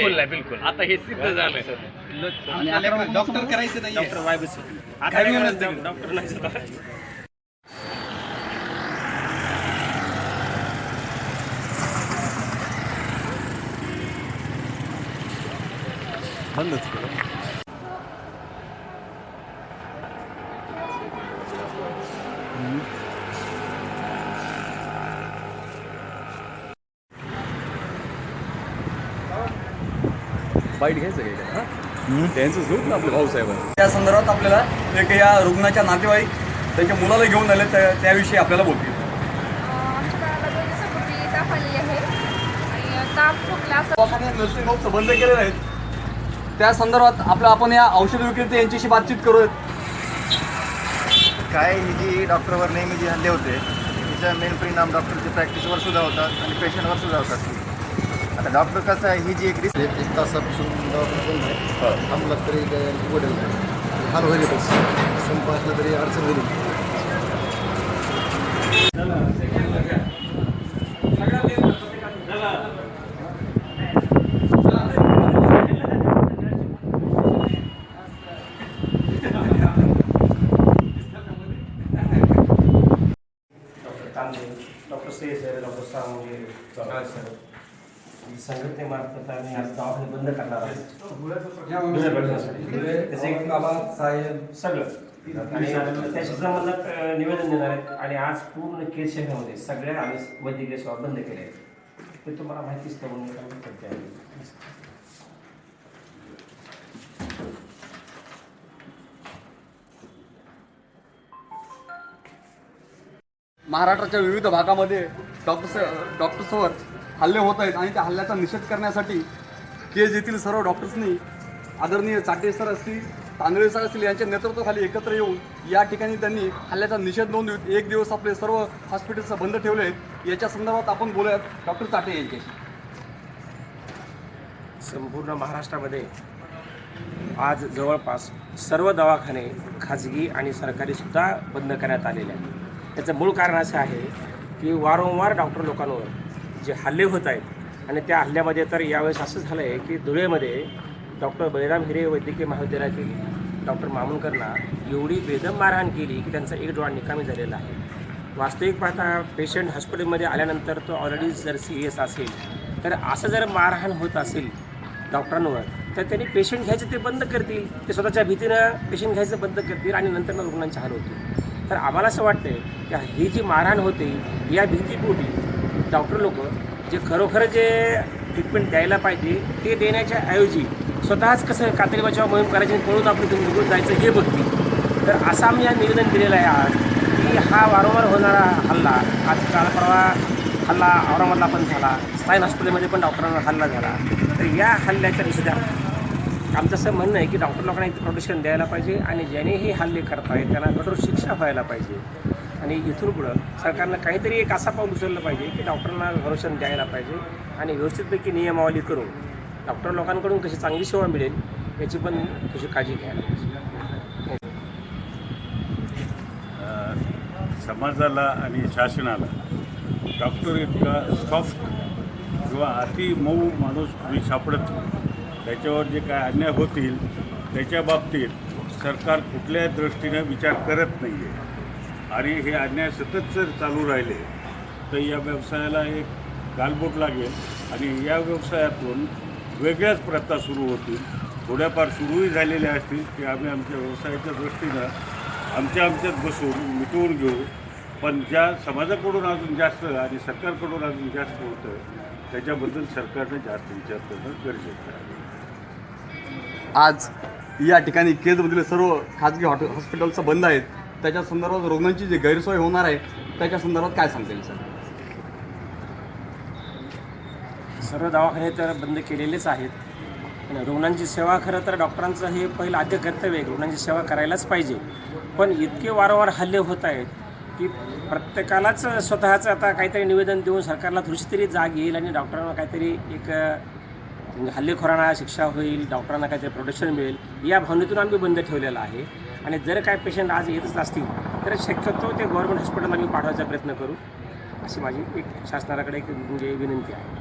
बिलकुल नाही बिलकुल. आता हे सिद्ध झालं आणि डॉक्टर करायचं नाही डॉक्टर वायबस आता? नाही. सुद्धा. बाईट घ्यायचं काय त्यांचं झोप ना आपल्या भाऊसाहेबांना त्या संदर्भात आपल्याला एक या रुग्णाच्या नातेवाईक त्यांच्या मुलाला घेऊन आले त्या त्याविषयी आपल्याला बोलतील. नर्सिंग होम बंद केलेले आहेत त्या संदर्भात आपलं आपण या औषध विक्रेते यांच्याशी बातचीत करूयात काय ही जी डॉक्टरवर नेहमी जी हल्ले होते तिचा मेन परिणाम डॉक्टरची प्रॅक्टिसवर सुद्धा होतात आणि पेशंटवर सुद्धा होतात. आता डॉक्टर कसं आहे ही जी एक रिस्क एक एक तासापासून दवाखाना बंद आहे. थांबला तरी काय उघडेल नाही हाल होईल संप असला तरी अडचण होईल. डॉक्टर कांदे डॉक्टर से डॉक्टर चव्हाण सर. ही संघटनेमार्फत आम्ही आज दवाखाने बंद करणार आहोत. धुळे बघण्यासाठी. त्याचे एक सगळं. आणि त्याच्या संबंधात निवेदन देणार आहेत. आणि आज पूर्ण केस शहरामध्ये सगळ्या आम्ही वैद्यकीय सेवा बंद केल्या आहेत. ते तुम्हाला माहितीच तर म्हणून आम्ही करते आहे. महाराष्ट्राच्या विविध भागामध्ये डॉक्टर डॉक्टर्सवर हल्ले होत आहेत आणि त्या हल्ल्याचा निषेध करण्यासाठी केज येथील सर्व डॉक्टर्सनी आदरणीय चाटे सर असतील तांदळे सर असतील यांच्या नेतृत्वाखाली एकत्र येऊन या ठिकाणी त्यांनी हल्ल्याचा निषेध नोंदवत एक दिवस आपले सर्व हॉस्पिटल्स बंद ठेवले आहेत. याच्या संदर्भात आपण बोलूयात डॉक्टर चाटे यांच्याशी. संपूर्ण महाराष्ट्रामध्ये आज जवळपास सर्व दवाखाने खाजगी आणि सरकारीसुद्धा बंद करण्यात आलेले आहेत. त्याचं मूळ कारण असं आहे की वारंवार डॉक्टर लोकांवर जे हल्ले होत आहेत आणि त्या हल्ल्यामध्ये तर यावेळेस असं झालं आहे की धुळेमध्ये डॉक्टर बळीराम हिरे वैद्यकीय महाविद्यालयातील डॉक्टर मामुलकरना एवढी बेदम मारहाण केली की त्यांचा एक डोळा निकामी झालेला आहे. वास्तविक पाहता पेशंट हॉस्पिटलमध्ये आल्यानंतर तो ऑलरेडी जर सिरियस असेल तर असं जर मारहाण होत असेल डॉक्टरांवर तर त्यांनी पेशंट घ्यायचं ते बंद करतील. ते स्वतःच्या भीतीनं पेशंट घ्यायचं बंद करतील आणि नंतर मग रुग्णांचे हाल होतील. तर आम्हाला असं वाटतं की ही जी मारहाण होते या भीतीपोटी डॉक्टर लोक जे खरोखर जे ट्रीटमेंट द्यायला पाहिजे ते देण्याच्या ऐवजी स्वतःच कसं कातडी बचाव मोहीम करायची आणि पळून आपलं तुम्ही निघून जायचं हे बघतील. तर असं आम्ही या निवेदन दिलेलं आहे आज की हा वारंवार होणारा हल्ला आज काल परवा हल्ला औरंगाबादला पण झाला साईन हॉस्पिटलमध्ये पण डॉक्टरांना हल्ला झाला. तर या हल्ल्याच्या निषेधात आमचं असं म्हणणं आहे की डॉक्टर लोकांना इथं प्रोटेक्शन द्यायला पाहिजे आणि ज्याने हे हल्ले करतायत त्यांना कठोर शिक्षा व्हायला पाहिजे. आणि इथून पुढं सरकारनं काहीतरी एक असा पाऊल उचललं पाहिजे की डॉक्टरांना संरक्षण द्यायला पाहिजे आणि व्यवस्थितपैकी नियमावली करून डॉक्टर लोकांकडून कशी चांगली सेवा मिळेल याची पण कशी काळजी घ्यायला पाहिजे समाजाला आणि शासनाला डॉक्टर इतका सॉफ्ट किंवा अति मऊ माणूस कोणी सापडत त्याच्यावर जे काय अन्याय होतील त्याच्या बाबतीत सरकार कुठल्याही दृष्टीनं विचार करत नाही आहे आणि हे अन्याय सतत जर चालू राहिले तर या व्यवसायाला एक गालबोट लागेल आणि या व्यवसायातून वेगळ्याच प्रथा सुरू होतील. थोड्याफार सुरूही झालेल्या असतील की आम्ही आमच्या व्यवसायाच्या दृष्टीनं आमच्या आमच्यात बसून मिटवून घेऊ. पण ज्या समाजाकडून अजून जास्त आणि सरकारकडून अजून जास्त होतं त्याच्याबद्दल सरकारने जास्त विचार करणं गरजेचं आहे. आज या ठिकाणी केजमधील सर्व खाजगी हॉटे हॉस्पिटल्स बंद आहेत. त्याच्या संदर्भात रुग्णांची जी गैरसोय होणार आहे त्याच्या संदर्भात काय सांगता येईल सर? सर्व दवाखाने तर बंद केलेलेच आहेत. रुग्णांची सेवा खरं तर डॉक्टरांचं हे पहिलं आद्य कर्तव्य आहे रुग्णांची सेवा करायलाच पाहिजे. पण इतके वारंवार हल्ले होत आहेत की प्रत्येकालाच स्वतःचं आता काहीतरी निवेदन देऊन सरकारला थोडीशी तरी जाग येईल आणि डॉक्टरांना काहीतरी एक म्हणजे हल्लेखोरांना शिक्षा होईल डॉक्टरांना काहीतरी प्रोटेक्शन मिळेल. या भावनेतून आम्ही बंद ठेवलेलं आहे. आणि जर काय पेशंट आज येतच असतील तर शक्यतो ते गव्हर्मेंट हॉस्पिटलला आम्ही पाठवायचा प्रयत्न करू अशी माझी एक शासनाकडे एक म्हणजे विनंती आहे.